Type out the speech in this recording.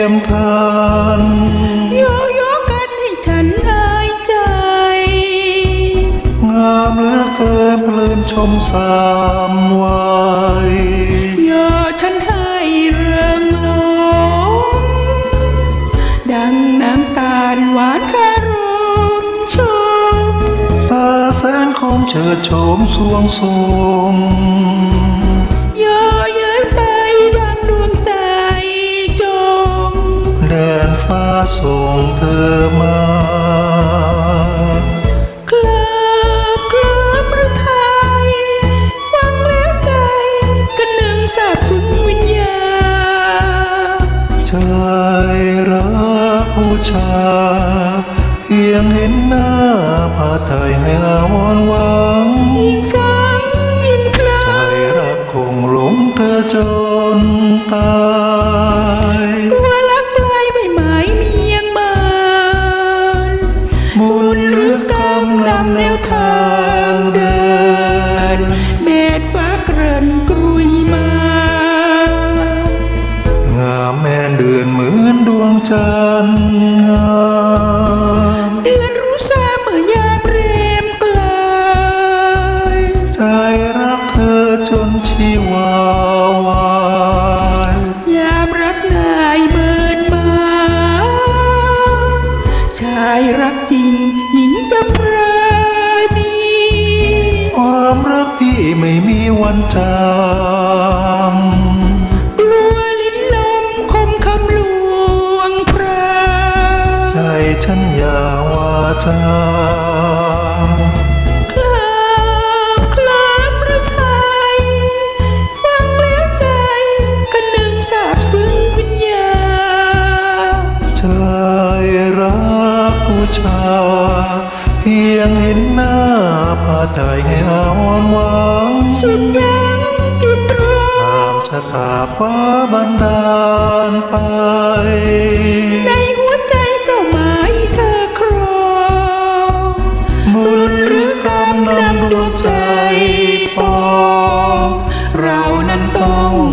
ยมทานโยโยกันให้ฉันหายใจ งามเหลือเกินเพลินชมสามวัยโยฉันให้เริงหลงดังน้ำตาลหวานคารมชมตาแสนคมเชิดโฉมสวงทรง บซึ้งวิญญาณใจรักผู้ชา เพียงเห็นหน้าพาไทยให้อาวรณ์หวังยิ่งฟังยิ่งคลาใจรักคงหลงเธอจนตาย จันทร์งามเดือนรู้ซาเมื่อยามเรมไกลใจรักเธอจนชีวาวายยามรักนายเบินมาชายรักจริงหญิงจะปราณีความรักพี่ไม่มีวันจาง ฉันอย่าวาจาเคลิบเคลิบหรือไทยฟังแล้วใจกันหนงสาบซึ้งวิญญาณใจรักผู้ชา เพียงเห็นหน้าพาใจให้อาวรณ์หวังสุดยังจิตรอตามชะตาฟ้าบันดาลไป ปอง เรานั้นต้อง